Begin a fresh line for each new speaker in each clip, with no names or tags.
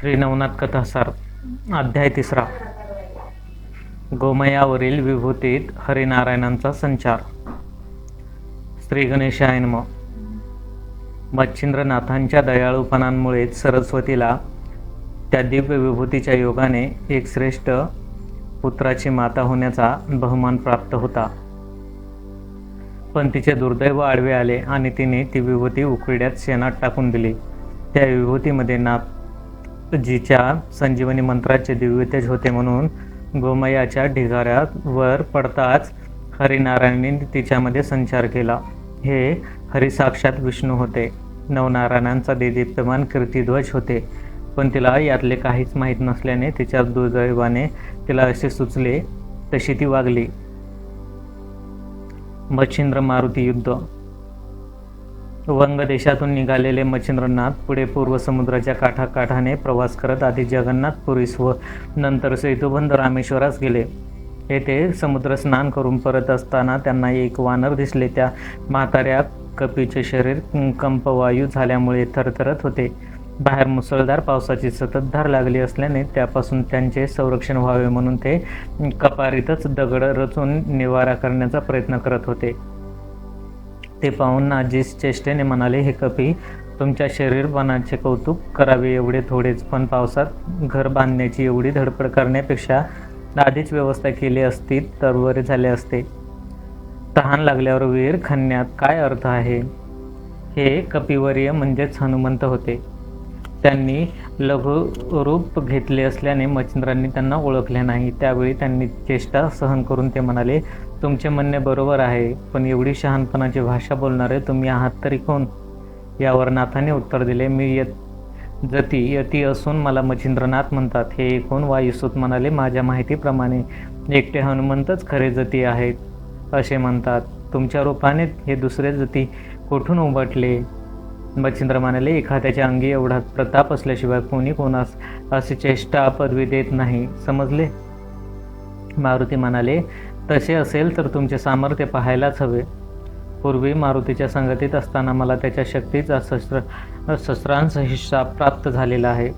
श्री नवनाथ कथासार अध्याय तिसरा. गोमयावरील विभूतीत हरिनारायणांचा संचार. श्री गणेशाय नमः. मच्छिंद्रनाथांच्या दयाळूपणांमुळेच सरस्वतीला त्या दिव्य विभूतीच्या योगाने एक श्रेष्ठ पुत्राची माता होण्याचा बहुमान प्राप्त होता. पण तिचे दुर्दैव आडवे आले आणि तिने ती विभूती उकळड्यात शेणात टाकून दिली. त्या विभूतीमध्ये नाथ जिच्या संजीवनी मंत्राचे दिव्य तेज होते म्हणून गोमयाच्या ढिगाऱ्यावर पडताच हरिनारायणाने तिच्यामध्ये संचार केला. हे हरिसाक्षात विष्णू होते. नवनारायणांचा देदीप्यमान कीर्तिध्वज होते. पण तिला यातले काहीच माहीत नसल्याने तिच्या दुर्दैवाने तिला असे सुचले तशी ती वागली. मच्छिंद्र मारुती युद्ध वंग देशातून निघालेले मच्छिंद्रनाथ पुढे पूर्व समुद्राच्या काठाकाठाने प्रवास करत आधी जगन्नाथपुरीस व नंतर सेतुबंध रामेश्वरास गेले. येथे समुद्र स्नान करून परत असताना त्यांना एक वानर दिसले. त्या म्हाताऱ्या कपीचे शरीर कंपवायू झाल्यामुळे थरथरत होते. बाहेर मुसळधार पावसाची सततधार लागली असल्याने त्यापासून त्यांचे संरक्षण व्हावे म्हणून ते कपारीतच दगड रचून निवारा करण्याचा प्रयत्न करत होते. ते पाहून नाजीस चेष्टेने म्हणाले हे कपी तुमच्या शरीरपणाचे कौतुक करावे एवढे थोडेच पण पावसात घर बांधण्याची एवढी धडपड करण्यापेक्षा आधीच व्यवस्था केली असती तर बरे झाले असते. तहान लागल्यावर विहीर खणण्यात काय अर्थ आहे? हे कपिवर्य म्हणजेच हनुमंत होते. त्यांनी लघुरूप घेतले असल्याने मच्छिंद्रांनी त्यांना ओळखले नाही. त्यावेळी त्यांनी चेष्टा सहन करून ते म्हणाले तुमचे म्हणणे बरोबर आहे पण एवढी शहाणपणाची भाषा बोलणारे तुम्ही आहात तरी कोण? यावर नाथाने उत्तर दिले मी यत जती यती असून मला मच्छिंद्रनाथ म्हणतात. हे ऐकून वायुसूत म्हणाले माझ्या माहितीप्रमाणे एकटे हनुमंतच खरे जती आहेत. असे म्हणतात तुमच्या रूपाने हे दुसरे जती कुठून उमटले? मच्छिंद्र म्हणाले एखाद्याच्या अंगी एवढा प्रताप असल्याशिवाय कोणी कोणास असे चेष्टा पदवी देत नाही. समजले? मारुती म्हणाले तसे असेल तर तुमचे सामर्थ्य पाहायलाच हवे. पूर्वी मारुतीच्या संगतीत असताना मला त्याच्या शक्तीचा शस्त्र शस्त्रांस हिस्सा प्राप्त झालेला आहे.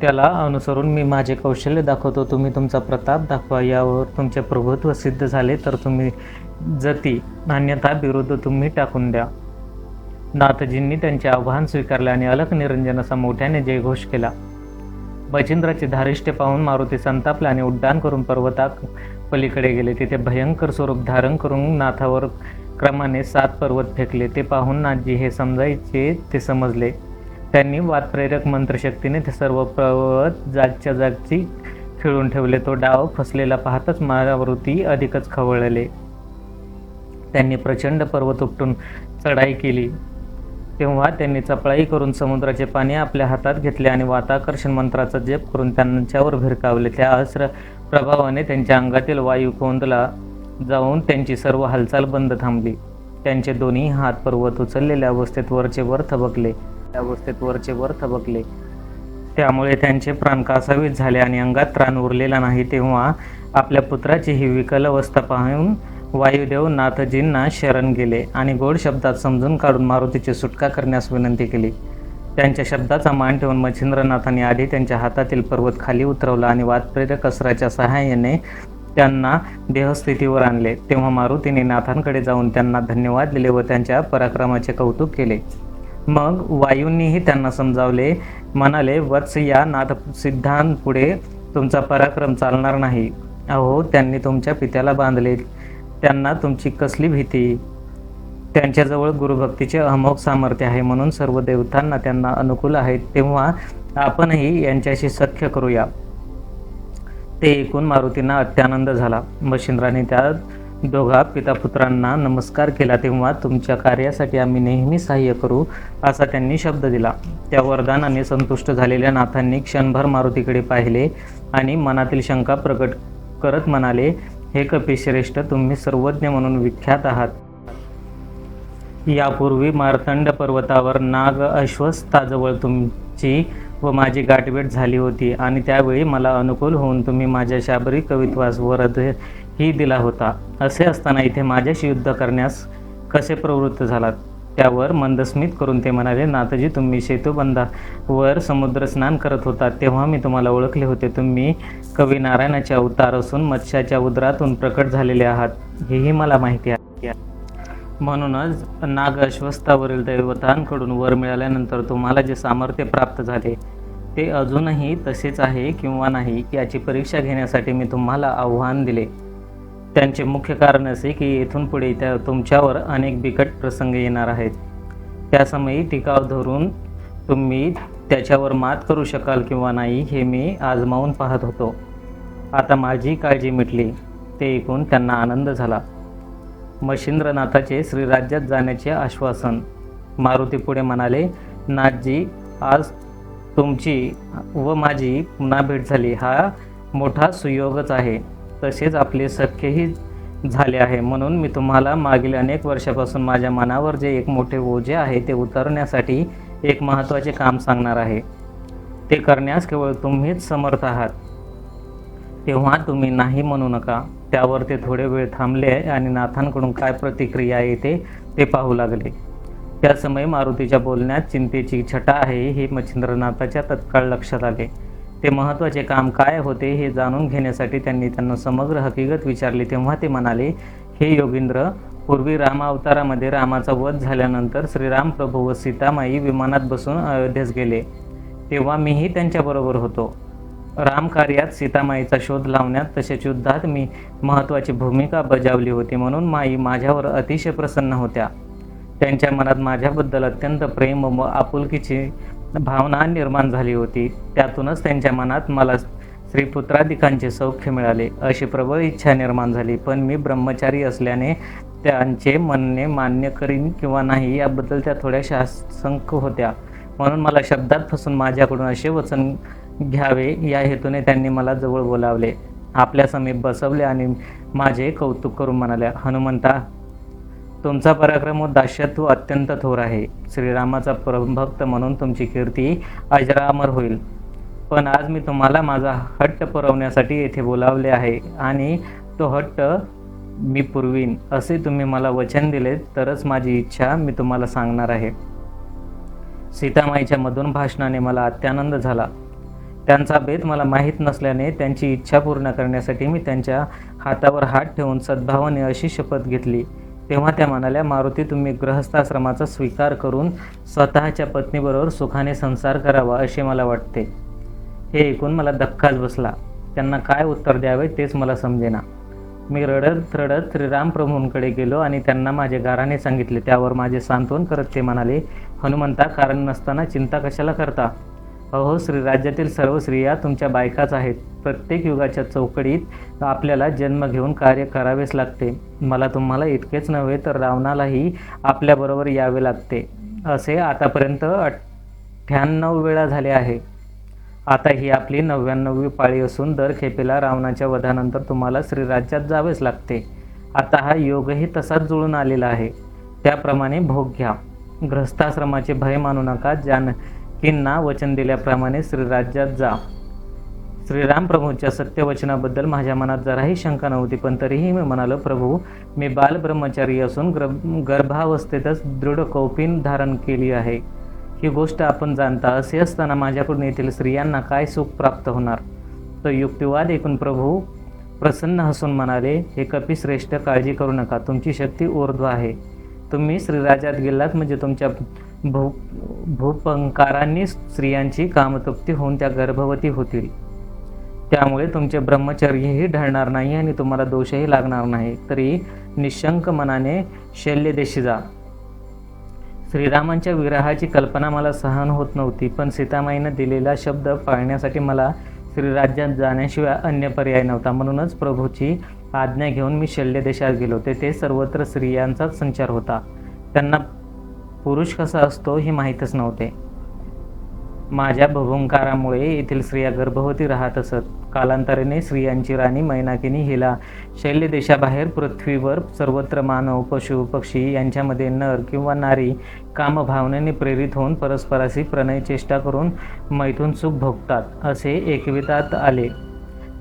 त्याला अनुसरून मी माझे कौशल्य दाखवतो. तुम्ही तुमचा प्रताप दाखवा. यावर तुमचे प्रभुत्व सिद्ध झाले तर तुम्ही जती अन्यथा विरुद्ध तुम्ही टाकून द्या. नाथजींनी त्यांचे आव्हान स्वीकारले आणि अलक निरंजन असा मोठ्याने जयघोष केला. बचिंद्राचे धारिष्ट्य पाहून मारुती संतापल्याने आणि उड्डाण करून पर्वता पलीकडे गेले तिथे भयंकर स्वरूप धारण करून नाथावर क्रमाने सात पर्वत फेकले. ते पाहून नाथजी हे समजायचे ते समजले. त्यांनी वादप्रेरक मंत्रशक्तीने ते सर्व पर्वत जागच्या जागची खिळून ठेवले. तो डाव फसलेला पाहताच मारुती अधिकच खवळले. त्यांनी प्रचंड पर्वत उपटून चढाई केली. तेव्हा त्यांनी चपळाई करून समुद्राचे पाणी आपल्या हातात घेतले आणि वाताकर्षण मंत्राचा जप करून त्यांच्यावर भिरकावले. त्या अस्र प्रभावाने त्यांच्या अंगातील वायू कोंदला जाऊन त्यांची सर्व हालचाल बंद थांबली. त्यांचे दोन्ही हात पर्वत उचललेल्या अवस्थेत वरचे वर थबकले. अवस्थेत वरचे वर थबकले. त्यामुळे त्यांचे प्राण कासावीत झाले आणि अंगात त्राण उरलेला नाही तेव्हा आपल्या पुत्राची ही विकल अवस्था पाहून वायुदेव नाथजींना शरण गेले आणि गोड शब्दात समजून काढून मारुतीची सुटका करण्यास विनंती केली. त्यांच्या शब्दाचा मान ठेवून मच्छिंद्रनाथांनी आधी त्यांच्या हातातील पर्वत खाली उतरवला आणि वादप्रेरक अस्त्राच्या सहाय्याने त्यांना देहस्थितीवर आणले. तेव्हा मारुतीने नाथांकडे जाऊन त्यांना धन्यवाद दिले व त्यांच्या पराक्रमाचे कौतुक केले. मग वायूंनीही त्यांना समजावले म्हणाले वत्स या नाथ सिद्धांपुढे तुमचा पराक्रम चालणार नाही. अहो त्यांनी तुमच्या पित्याला बांधले. त्यांना तुमची कसली भीती? त्यांच्याजवळ गुरुभक्तीचे अमोघ सामर्थ्य आहे म्हणून सर्व देवतांना त्यांना अनुकूल आहेत तेव्हा आपणही यांच्याशी सख्य करूया. ते ऐकून मारुतींना अत्यानंद झाला. मशिंद्राने त्या दोघा पितापुत्रांना नमस्कार केला तेव्हा तुमच्या कार्यासाठी आम्ही नेहमी सहाय्य करू असा त्यांनी शब्द दिला. त्या वरदानाने संतुष्ट झालेल्या नाथांनी क्षणभर मारुतीकडे पाहिले आणि मनातील शंका प्रकट करत म्हणाले हे कपिश्रेष्ठ तुम्ही सर्वज्ञ म्हणून विख्यात आहात. यापूर्वी मार्तंड पर्वतावर नाग अश्वस्थाजवळ तुमची व माझी गाठभेट झाली होती आणि त्यावेळी मला अनुकूल होऊन तुम्ही माझ्या शाबरी कवित्वास वरद ही दिला होता. असे असताना इथे माझ्याशी युद्ध करण्यास कसे प्रवृत्त झालात? त्यावर मंदस्मित करून ते म्हणाले नाथजी तुम्ही सेतुबंधावर समुद्र स्नान करत होता. तेव्हा मी तुम्हाला ओळखले होते. तुम्ही कवी नारायणाचे अवतार असून मत्स्याच्या उदरातून प्रकट झालेले आहात. हेही मला माहिती आहे. म्हणूनच नाग अश्वस्थावरील दैवतांकडून वर मिळाल्यानंतर तुम्हाला जे सामर्थ्य प्राप्त झाले ते अजूनही तसेच आहे किंवा नाही याची परीक्षा घेण्यासाठी मी तुम्हाला आव्हान दिले. त्यांचे मुख्य कारण असे की येथून पुढे त्या तुमच्यावर अनेक बिकट प्रसंग येणार आहेत. त्यासमयी टिकाव धरून तुम्ही त्याच्यावर मात करू शकाल किंवा नाही हे मी आजमावून पाहत होतो. आता माझी काळजी मिटली ते ऐकून त्यांना आनंद झाला. मशिंद्रनाथाचे श्रीराज्यात जाण्याचे आश्वासन. मारुती पुढे म्हणाले नाथजी आज तुमची व माझी पुन्हा भेट झाली. हा मोठा सुयोगच आहे. तसेच आपले सख्यही झाले आहे. म्हणून मी तुम्हाला मागील अनेक वर्षापासून माझ्या मनावर जे एक मोठे ओझे आहे ते उतरण्यासाठी एक महत्त्वाचे काम सांगणार आहे. ते करण्यास केवळ तुम्हीच समर्थ आहात. तेव्हा तुम्ही नाही म्हणू नका. त्यावर ते थोडे वेळ थांबले आणि नाथांकडून काय प्रतिक्रिया येते ते पाहू लागले. त्या समयी मारुतीच्या बोलण्यात चिंतेची छटा आहे हे मच्छिंद्रनाथाच्या तत्काळ लक्षात आले. ते महत्त्वाचे काम काय होते हे जाणून घेण्यासाठी त्यांनी त्यांना समग्र हकीकत विचारली तेव्हा ते म्हणाले हे योगेंद्र पूर्वी रामावतारामध्ये रामाचा वध झाल्यानंतर श्रीराम प्रभू व सीतामाई विमानात बसून अयोध्येस गेले. तेव्हा मीही त्यांच्याबरोबर होतो. रामकार्यात सीतामाईचा शोध लावण्यात तसेच युद्धात मी महत्त्वाची भूमिका बजावली होती म्हणून माई माझ्यावर अतिशय प्रसन्न होत्या. त्यांच्या मनात माझ्याबद्दल अत्यंत प्रेम व आपुलकीची भावना निर्माण झाली होती. त्यातूनच त्यांच्या मनात मला श्रीपुत्राधिकांचे सौख्य मिळाले. अशी प्रबळ इच्छा निर्माण झाली. पण मी ब्रह्मचारी असल्याने त्यांचे म्हणणे मान्य करीन किंवा नाही याबद्दल त्या थोड्याशा आशंक होत्या. म्हणून मला शब्दात फसून माझ्याकडून असे वचन घ्यावे या हेतूने त्यांनी मला जवळ बोलावले. आपल्या समीप बसवले आणि माझे कौतुक करून म्हणाल्या हनुमंता तुमचा पराक्रम व दास्यत्व अत्यंत थोर आहे. श्रीरामाचा परमभक्त म्हणून तुमची कीर्ती अजरामर होईल. पण आज मी तुम्हाला माझा हट्ट पुरवण्यासाठी येथे बोलावले आहे आणि तो हट्ट मी पुरवीन असे तुम्ही मला वचन दिले तरच माझी इच्छा मी तुम्हाला सांगणार आहे. सीतामाईच्या मधून भाषणाने मला अत्यानंद झाला. त्यांचा भेद मला माहीत नसल्याने त्यांची इच्छा पूर्ण करण्यासाठी मी त्यांच्या हातावर हात ठेवून सद्भावाने अशी शपथ घेतली. तेव्हा त्या म्हणाल्या मारुती तुम्ही गृहस्थाश्रमाचा स्वीकार करून स्वतःच्या पत्नीबरोबर सुखाने संसार करावा असे मला वाटते. हे ऐकून मला धक्काच बसला. त्यांना काय उत्तर द्यावे तेच मला समजेना. मी रडत रडत श्रीराम प्रभूंकडे गेलो आणि त्यांना माझे गाराने सांगितले. त्यावर माझे सांत्वन करत ते म्हणाले हनुमंता कारण नसताना चिंता कशाला करता? अहो श्रीराज्यातील सर्व स्त्रिया तुमच्या बायकाच आहेत. प्रत्येक युगाच्या चौकडीत आपल्याला जन्म घेऊन कार्य करावेच लागते. मला तुम्हाला इतकेच नव्हे तर रावणालाही आपल्याबरोबर यावे लागते. असे आतापर्यंत अठ्ठ्याण्णव वेळा झाले आहे. आता ही आपली नव्याण्णवी पाळी असून दर खेपेला रावणाच्या वधानंतर तुम्हाला श्रीराज्यात जावेच लागते. आता हा योगही तसाच जुळून आलेला आहे. त्याप्रमाणे भोग घ्या. ग्रस्ताश्रमाचे भय मानू नका. हिंना वचन दिल्याप्रमाणे श्रीराज्यात जा. श्रीराम प्रभूंच्या सत्यवचनाबद्दल माझ्या मनात जराही शंका नव्हती पण तरीही मी म्हणालो प्रभू मी बालब्रह्मचारी असून ग्र गर्भावस्थेतच दृढ कौपीन धारण केली आहे. ही गोष्ट आपण जाणता असे असताना माझ्याकडून येथील स्त्रियांना काय सुख प्राप्त होणार? तो युक्तिवाद ऐकून प्रभू प्रसन्न हसून म्हणाले हे कपिश्रेष्ठ काळजी करू नका तुमची शक्ती ऊर्ध्व आहे. तुम्ही श्रीराजात गेलात म्हणजे तुमच्या भू भूपंकारांनी स्त्रियांची कामतृप्ती होऊन त्या गर्भवती होतील. त्यामुळे तुमचे ब्रह्मचर्यही ढळणार नाही आणि तुम्हाला दोषही लागणार नाही. तरी निशंक मनाने शल्यदेशी जा. श्रीरामांच्या विरहाची कल्पना मला सहन होत नव्हती पण सीतामाईनं दिलेला शब्द पाळण्यासाठी मला श्रीराज्यात जाण्याशिवाय अन्य पर्याय नव्हता. म्हणूनच प्रभूची आज्ञा घेऊन मी शल्य देशात गेलो. तेथे सर्वत्र स्त्रियांचाच संचार होता. त्यांना पुरुष कसा असतो हे माहीतच नव्हते. माझ्या भभुंकारामुळे येथील स्त्रिया गर्भवती राहत असत. कालांतराने स्त्रियांची राणी मैनाकिनी हिला शैल्य देशाबाहेर पृथ्वीवर सर्वत्र मानव पशु पक्षी यांच्यामध्ये नर किंवा नारी कामभावनेने प्रेरित होऊन परस्पराशी प्रणय चेष्टा करून मैथून सुख भोगतात असे एकवितात आले.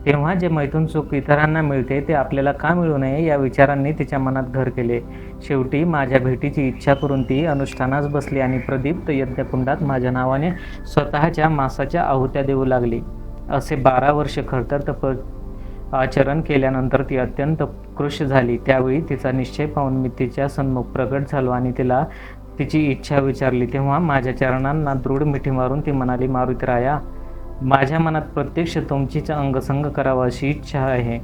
तेव्हा जे मैथून सुख इतरांना मिळते ते आपल्याला का मिळू नये या विचारांनी तिच्या मनात घर केले. शेवटी माझ्या भेटीची इच्छा करून ती अनुष्ठानास बसली आणि प्रदीप्त यज्ञकुंडात माझ्या नावाने स्वतःच्या मासाच्या आहुत्या देऊ लागली. असे बारा वर्ष खडतर तप आचरण केल्यानंतर ती अत्यंत कृश झाली. त्यावेळी तिचा निश्चय पाहून मी तिच्या सन्मुख प्रगट झालो आणि तिला तिची इच्छा विचारली. तेव्हा माझ्या चरणांना दृढ मिठी मारून ती म्हणाली मारुतीराया माझ्या मनात प्रत्यक्ष तुमचीच अंगसंग करावा अशी इच्छा आहे.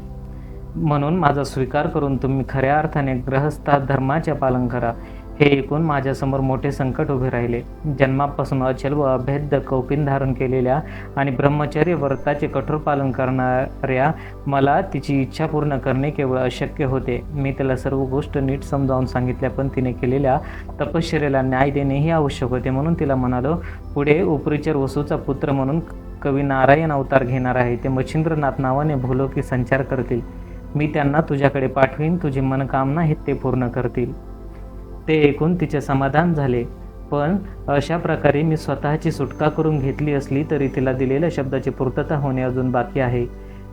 म्हणून माझा स्वीकार करून तुम्ही खऱ्या अर्थाने ग्रहस्था धर्माचे पालन करा. हे ऐकून माझ्यासमोर मोठे संकट उभे राहिले. जन्मापासून अचल व अभेद्य कौपिन धारण केलेल्या आणि ब्रह्मचर्य व्रताचे कठोर पालन करणाऱ्या मला तिची इच्छा पूर्ण करणे केवळ अशक्य होते. मी तिला सर्व गोष्ट नीट समजावून सांगितल्या पण तिने केलेल्या तपश्चर्याला न्याय देणेही आवश्यक होते म्हणून तिला म्हणालो पुढे उपरिचर वसूचा पुत्र म्हणून कवी नारायण अवतार घेणार आहे. ते मच्छिंद्रनाथ नावाने भूलोकी संचार करतील. मी त्यांना तुझ्याकडे पाठवीन तुझी मनकामना हे ते पूर्ण करतील. ते ऐकून तिचे समाधान झाले. पण अशा प्रकारे मी स्वतःची सुटका करून घेतली असली तरी तिला दिलेल्या शब्दाची पूर्तता होणे अजून बाकी आहे.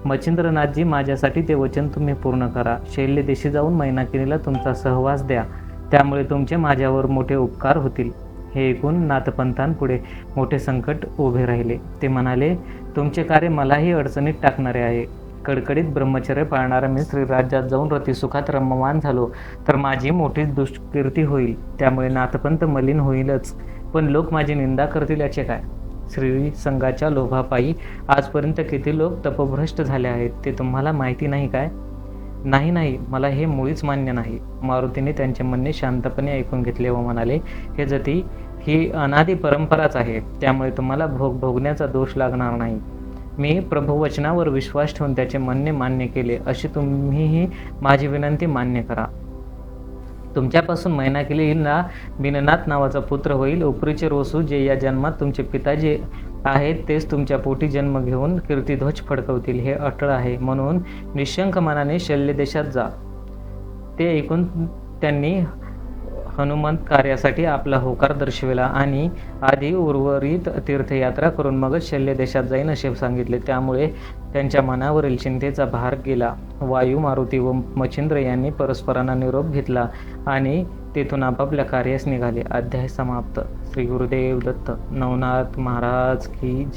मच्छिंद्रनाथजी माझ्यासाठी ते वचन तुम्ही पूर्ण करा. शैल्य देशी जाऊन मैनाकिनीला तुमचा सहवास द्या. त्यामुळे तुमचे माझ्यावर मोठे उपकार होतील. हे ऐकून नाथपंथांपुढे मोठे संकट उभे राहिले. ते म्हणाले तुमचे कार्य मलाही अडचणीत टाकणारे आहे. कडकडीत ब्रह्मचर्य पाळणारा मी श्रीराज्यात जाऊन रतिसुखात रममान झालो. तर माझी मोठीच दुष्कीर्ती होईल. त्यामुळे नाथपंथ मलिन होईलच. पण लोक माझी निंदा करतील याचे काय? श्री संघाच्या लोभापायी आजपर्यंत किती लोक तपभ्रष्ट झाले आहेत ते तुम्हाला माहिती नाही काय? नाही नाही. मला हे मुळीच मान्य नाही. मारुतीने त्यांचे म्हणणे शांतपणे ऐकून घेतले व म्हणाले हे जती ही अनादी परंपराच आहे. त्यामुळे तुम्हाला भोग भोगण्याचा दोष लागणार नाही. मी प्रभुवचनावर विश्वास ठेवून त्याचे म्हणणे मान्य केले अशी तुम्हीही माझी विनंती मान्य करा. तुमच्यापासून मैना केलेला बिननाथ नावाचा पुत्र होईल. उपरीचे रोसू जे या जन्मात तुमचे पिता जे आहेत तेच तुमच्या पोटी जन्म घेऊन कीर्तिध्वज फडकवतील. हे अटळ आहे. म्हणून निशंक मनाने शल्य देशात जा. ते ऐकून त्यांनी हनुमंत कार्यासाठी आपला होकार दर्शविला आणि आधी उर्वरित तीर्थयात्रा करून मगच शल्य देशात जाईन असे सांगितले. त्यामुळे त्यांच्या मनावरील चिंतेचा भार गेला. वायू मारुती व मच्छिंद्र यांनी परस्परांना निरोप घेतला आणि तेथून आपापल्या कार्यास निघाले. अध्याय समाप्त. श्री गुरुदेव दत्त. नवनाथ महाराज की जय.